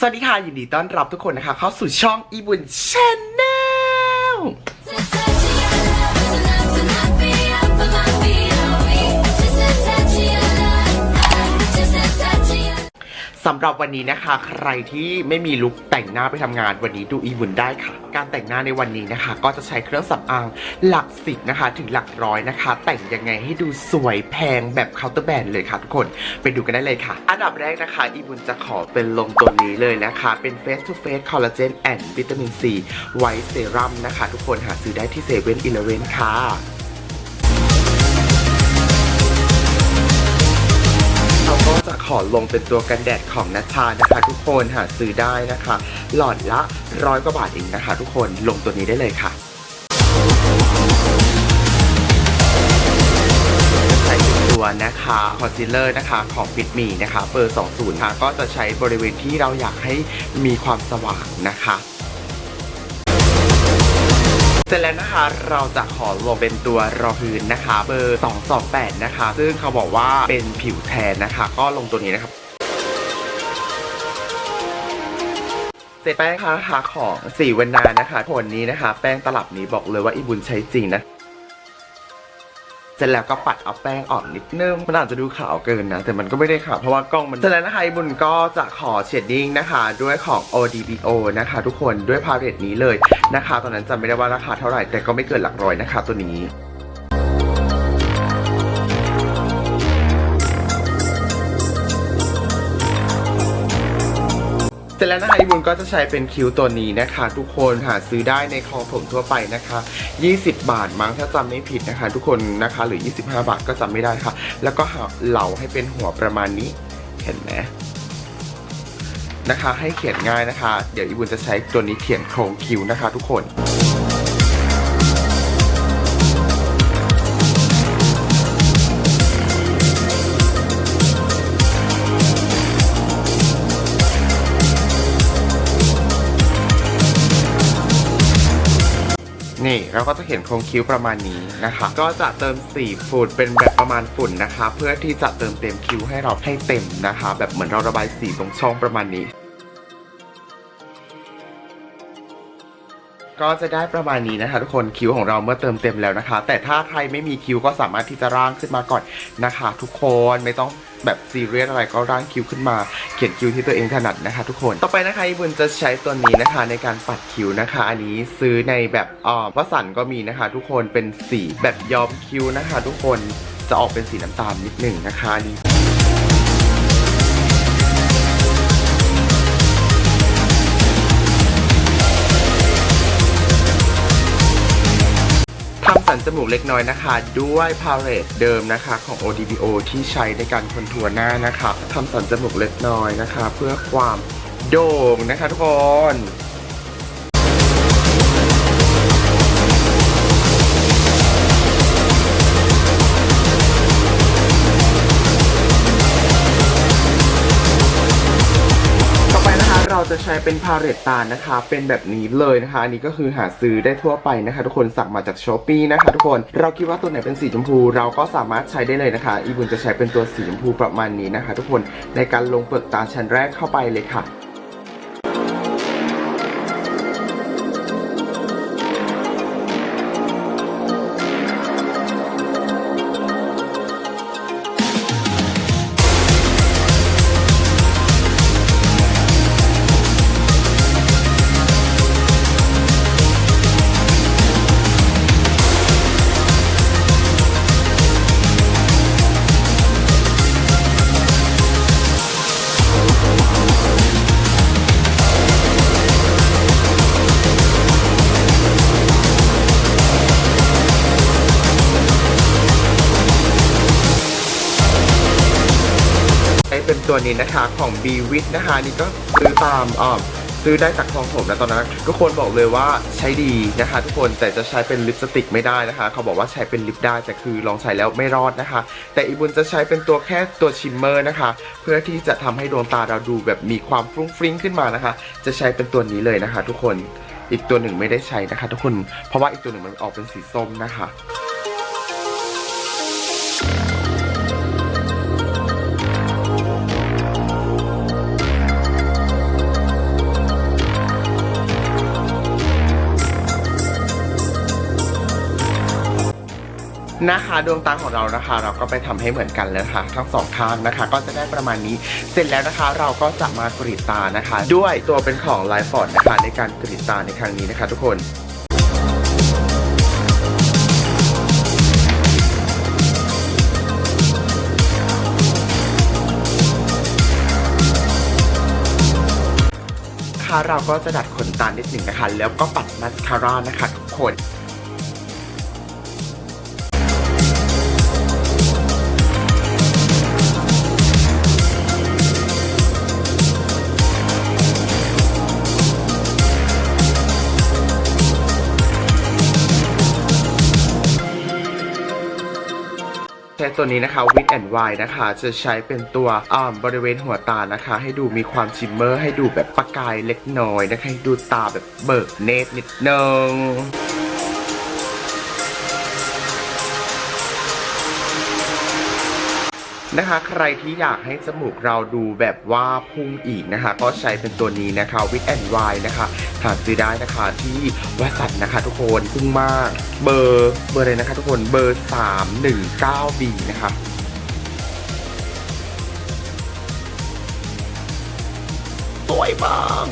สวัสดีค่ะยินดีต้อนรับทุกคนนะคะ เข้าสู่ช่องอีบุญเช่น สำหรับวันนี้นะคะ ใครที่ไม่มีลุคแต่งหน้าไปทำงานวันนี้ดูอีบุญได้ค่ะ การแต่งหน้าในวันนี้นะคะ ก็จะใช้เครื่องสำอางหลักสิบนะคะ ถึงหลักร้อยนะคะ แต่งยังไงให้ดูสวยแพงแบบเคาน์เตอร์แบรนด์เลยค่ะทุกคนไปดูกันได้เลยค่ะ อันดับแรกนะคะ อีบุญจะขอเป็นลงตัวนี้เลยนะคะ เป็น Face to Face Collagen and Vitamin C White Serum นะคะ ทุกคนหาซื้อได้ที่เซเว่นอีเลเวนค่ะ ก็จะขอลงเป็นตัวกันแดดของนัชชานะคะ ทุกคนหาซื้อได้นะคะ หลอดละร้อยกว่าบาทเองนะคะ ทุกคนลงตัวนี้ได้เลยค่ะใส่ตัวนะคะคอนซีลเลอร์นะคะของฟิตมีนะคะเบอร์ 20ค่ะก็จะใช้บริเวณที่เราอยากให้มีความสว่างนะคะ เสร็จแล้วนะคะเราจะขอลงเป็นตัวรอพื้นนะคะเบอร์228นะคะ ซึ่งเขาบอกว่าเป็นผิวแทนนะคะ ก็ลงตัวนี้นะครับเสร็จแป้งค่ะนะคะของสีวันนานะคะผลนี้นะคะ แป้งตลับนี้บอกเลยว่าอีบุญใช้จริงนะ เสร็จแล้วก็ปัดเอาแป้งออกนิดนึงมันอาจจะดูขาวเกินนะ แต่มันก็ไม่ได้ขาวเพราะว่ากล้องมันเสร็จแล้วนะคะอีบุญก็จะขอเชดดิ้งนะคะ ด้วยของ ODBO นะคะ ทุกคนด้วยพาเลตนี้เลยนะคะ ตอนนั้นจำไม่ได้ว่าราคาเท่าไหร่แต่ก็ไม่เกินหลักร้อยนะคะ ตัวนี้ เสร็จแล้วนะคะอีบุญก็จะใช้เป็นคิ้วตัวนี้นะคะ ทุกคนหาซื้อได้ในคลองผมทั่วไปนะคะ 20 บาทมั้งถ้าจำไม่ผิดนะคะ ทุกคนนะคะหรือ 25 บาทก็จำไม่ได้ค่ะ แล้วก็เหลาให้เป็นหัวประมาณนี้เห็นไหมนะคะ ให้เขียนง่ายนะคะ เดี๋ยวอีบุญจะใช้ตัวนี้เขียนโครงคิ้วนะคะ ทุกคน นี่เราก็จะเห็นโครงคิ้วประมาณนี้นะคะ ก็จะเติมสีฝุ่นเป็นแบบประมาณฝุ่นนะคะ เพื่อที่จะเติมเต็มคิ้วให้เราให้เต็มนะคะ แบบเหมือนเราระบายสีตรงช่องประมาณนี้ ก็จะได้ประมาณนี้นะคะทุกคนคิ้วของเราเมื่อเติมเต็มแล้วนะคะ แต่ถ้าใครไม่มีคิ้วก็สามารถที่จะร่างขึ้นมาก่อนนะคะ ทุกคนไม่ต้องแบบซีเรียสอะไรก็ร่างคิ้วขึ้นมา เขียนคิ้วที่ตัวเองถนัดนะคะ ทุกคนต่อไปนะคะอีบุญจะใช้ตัวนี้นะคะ ในการปัดคิ้วนะคะ อันนี้ซื้อในแบบอ่อวสันก็มีนะคะ ทุกคนเป็นสีแบบย้อมคิ้วนะคะ ทุกคนจะออกเป็นสีน้ำตาลนิดหนึ่งนะคะอัน สันจมูกเล็กน้อยนะคะ ด้วยพาเลตเดิมนะคะของ ODBO ที่ใช้ในการคอนทัวร์หน้านะคะทำสันจมูกเล็กน้อยนะคะ เพื่อความโด่งนะคะทุกคน เราจะใช้เป็นพาเลตตานะคะ เป็นแบบนี้เลยนะคะอันนี้ก็คือหาซื้อได้ทั่วไปนะคะ ทุกคนสั่งมาจากช้อปปีนะคะ ทุกคนเราคิดว่าตัวไหนเป็นสีชมพู เราก็สามารถใช้ได้เลยนะคะอีบุญจะใช้เป็นตัวสีชมพูประมาณนี้นะคะ ทุกคนในการลงเปลือกตาชั้นแรกเข้าไปเลยค่ะ ไอเป็นตัวนี้นะคะของ b w i t นะคะนี่ก็ซื้อตามอ่าซื้อได้จากคลองผมนะตอนนั้นทุกคนบอกเลยว่าใช้ดีนะคะ ทุกคนแต่จะใช้เป็นลิปสติกไม่ได้นะคะ เขาบอกว่าใช้เป็นลิปได้แต่คือลองใช้แล้วไม่รอดนะคะ แต่อีบุญจะใช้เป็นตัวแค่ตัวชิมเมอร์นะคะ เพื่อที่จะทำให้ดวงตาเราดูแบบมีความฟรุ้งฟริ้งขึ้นมานะคะ จะใช้เป็นตัวนี้เลยนะคะ ทุกคนอีกตัวหนึ่งไม่ได้ใช้นะคะ ทุกคนเพราะว่าอีกตัวหนึ่งมันออกเป็นสีส้มนะคะ นะคะดวงตาของเรานะคะ เราก็ไปทำให้เหมือนกันเลยนะคะทั้งสองข้างนะคะ ก็จะได้ประมาณนี้เสร็จแล้วนะคะ เราก็จะมากรีดตานะคะ ด้วยตัวเป็นของไลฟ์ฟอร์ดนะคะในการกรีดตาในครั้งนี้นะคะ ทุกคนค่ะเราก็จะดัดขนตานิดหนึ่งนะคะ แล้วก็ปัดมัสคาร่านะคะทุกคน ช้ตัวนี้นะคะ Wit and Wine นะคะ จะใช้เป็นตัวอ่าบริเวณหัวตานะคะ ให้ดูมีความชิมเมอร์ ให้ดูแบบประกายเล็กน้อยนะคะให้ดูตาแบบเบิกเนตรนิดนึง นะคะ ใครที่อยากให้จมูกเราดูแบบว่าพุ่งอีกนะคะ ก็ใช้เป็นตัวนี้นะคะ Wit and Wine นะคะหาซื้อได้นะคะที่วัสันนะคะทุกคนพุ่งมาก เบอร์เบอร์เลยนะคะทุกคนเบอร์ 319B นะคะสวยมาก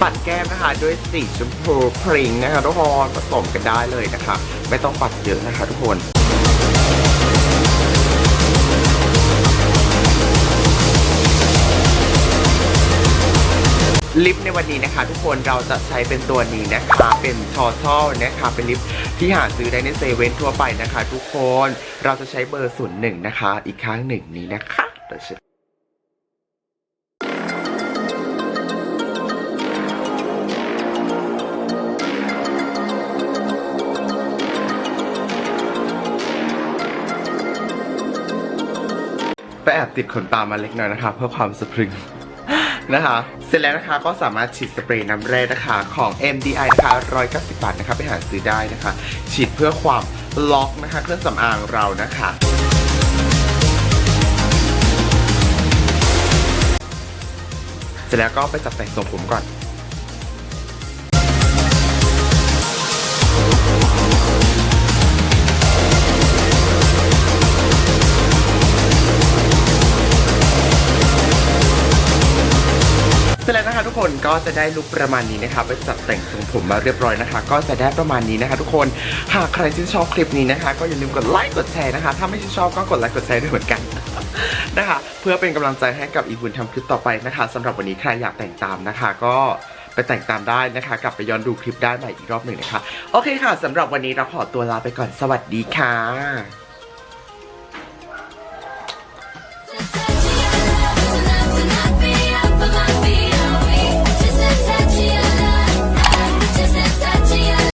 ปัดแก้มนะคะด้วยสีชมพูพริงนะคะทุกคนผสมกันได้เลยนะคะ ไม่ต้องปัดเยอะนะคะทุกคน ลิปในวันนี้นะคะ ทุกคนเราจะใช้เป็นตัวนี้นะคะเป็นทอทัลนะคะเป็นลิปที่หาซื้อได้ในเซเว่นทั่วไปนะคะ ทุกคนเราจะใช้เบอร์ศูนย์หนึ่งนะคะ อีกครั้งหนึ่งนี้นะคะเดี๋ยวฉันไปแอบติดขนตามาเล็กน้อยนะคะ เพื่อความสะพรึงนะคะ ร็จแล้วนะคะก็สามารถฉีดสเปรย์น้ำแร่นะคะของ MDI นะคะ190 บาทนะคะไปหาซื้อได้นะคะ ฉีดเพื่อความล็อกนะคะเครื่องสำอางเรานะคะเสร็จแล้วก็ไปจับแต่งทรงผมก่อน คะทุกคนก็จะได้ลุคประมาณนี้นะคะไปจัดแต่งทรงผมมาเรียบร้อยนะคะ ก็จะได้ประมาณนี้นะคะ ทุกคนหากใครชื่นชอบคลิปนี้นะคะ ก็อย่าลืมกดไลค์กดแชร์นะคะ ถ้าไม่ชื่นชอบก็กดไลค์กดแชร์ด้วยเหมือนกันนะคะ เพื่อเป็นกำลังใจให้กับอีบุญทำคลิปต่อไปนะคะสำหรับวันนี้ใครอยากแต่งตามนะคะ ก็ไปแต่งตามได้นะคะ กลับไปย้อนดูคลิปได้ใหม่อีกรอบหนึ่งนะคะ โอเคค่ะสำหรับวันนี้เราขอตัวลาไปก่อนสวัสดีค่ะ